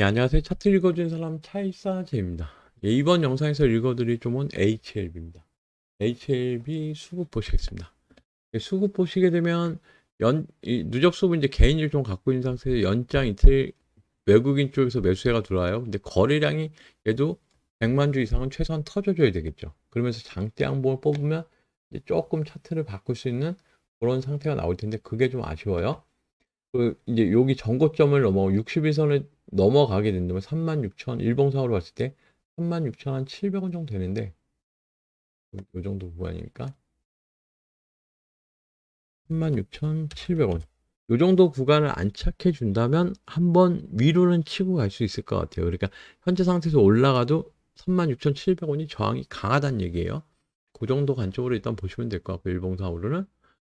예, 안녕하세요. 차트 읽어준 사람 차이사제입니다. 예, 이번 영상에서 읽어드릴 종은 HLB입니다. HLB 수급 보시겠습니다. 예, 수급 보시게 되면 연, 이 누적 수급 이제 개인 일 종 갖고 있는 상태에서 연장 이틀 외국인 쪽에서 매수해가 들어와요. 근데 거래량이 얘도 100만 주 이상은 최소한 터져줘야 되겠죠. 그러면서 장대 양봉을 뽑으면 조금 차트를 바꿀 수 있는 그런 상태가 나올 텐데 그게 좀 아쉬워요. 그 이제 여기 전고점을 넘어 61선을 넘어가게 된다면 36,000 일봉상으로 봤을 때 36,700원 정도 되는데 요- 요 정도 구간이니까 36,700원 요 정도 구간을 안착해 준다면 한번 위로는 치고 갈 수 있을 것 같아요. 그러니까 현재 상태에서 올라가도 36,700원이 저항이 강하다는 얘기예요. 그 정도 관점으로 일단 보시면 될 것 같고 일봉상으로는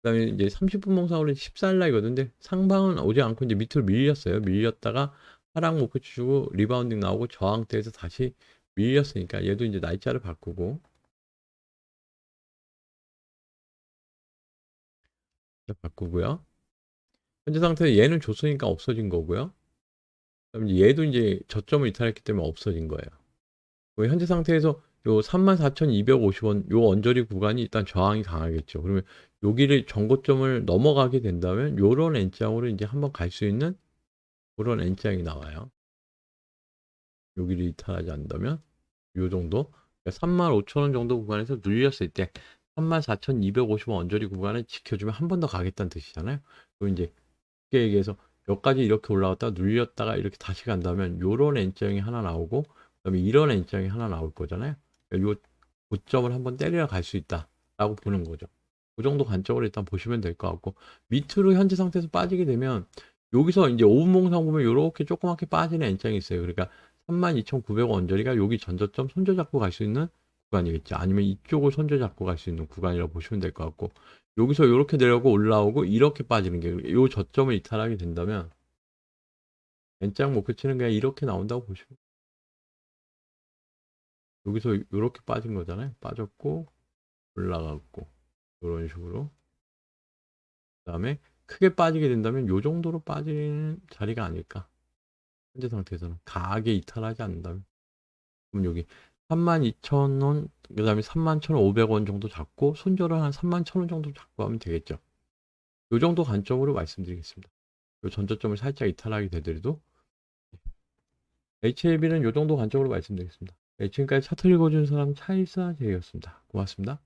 그다음에 이제 30분 봉상으로 14일날이거든요. 근데 상방은 오지 않고 이제 밑으로 밀렸어요. 밀렸다가 하락 목표 주고 리바운딩 나오고 저항대에서 다시 밀렸으니까 얘도 이제 날짜를 바꾸고 바꾸고요. 현재 상태에서 얘는 줬으니까 없어진 거고요. 이제 얘도 이제 저점을 이탈했기 때문에 없어진 거예요. 현재 상태에서 요 34,250원 요 언저리 구간이 일단 저항이 강하겠죠. 그러면 여기를 전고점을 넘어가게 된다면 요런 N장으로 이제 한번 갈 수 있는 그런 N장이 나와요. 여기를 이탈하지 않는다면 요 정도 35,000원 정도 구간에서 눌렸을 때 34,250원 언저리 구간을 지켜주면 한 번 더 가겠다는 뜻이잖아요. 그리고 이제 쉽게 얘기해서 여기까지 이렇게 올라갔다가 눌렸다가 이렇게 다시 간다면 요런 N장이 하나 나오고 그다음에 이런 N장이 하나 나올 거잖아요. 요 고점을 한번 때리러 갈 수 있다라고 보는 거죠. 그 정도 관점으로 일단 보시면 될 것 같고 밑으로 현재 상태에서 빠지게 되면 여기서 이제 5분 봉상 보면 이렇게 조그맣게 빠지는 N장이 있어요. 그러니까 32,900원 언저리가 여기 전저점 손절 잡고 갈 수 있는 구간이겠죠. 아니면 이쪽을 손절 잡고 갈 수 있는 구간이라고 보시면 될 것 같고 여기서 이렇게 내려오고 올라오고 이렇게 빠지는 게요 저점을 이탈하게 된다면 N장 목표치는 그냥 이렇게 나온다고 보시면 여기서 이렇게 빠진 거잖아요. 빠졌고 올라갔고 이런 식으로 그 다음에 크게 빠지게 된다면 요 정도로 빠지는 자리가 아닐까. 현재 상태에서는 강하게 이탈하지 않는다면 그럼 여기 32,000원 그 다음에 31,500원 정도 잡고 손절을 한 31,000원 정도 잡고 하면 되겠죠. 요 정도 관점으로 말씀드리겠습니다. 요 전저점을 살짝 이탈하게 되더라도 HLB는 요 정도 관점으로 말씀드리겠습니다. 네, 지금까지 차트 읽어준 사람 차이사 제이였습니다. 고맙습니다.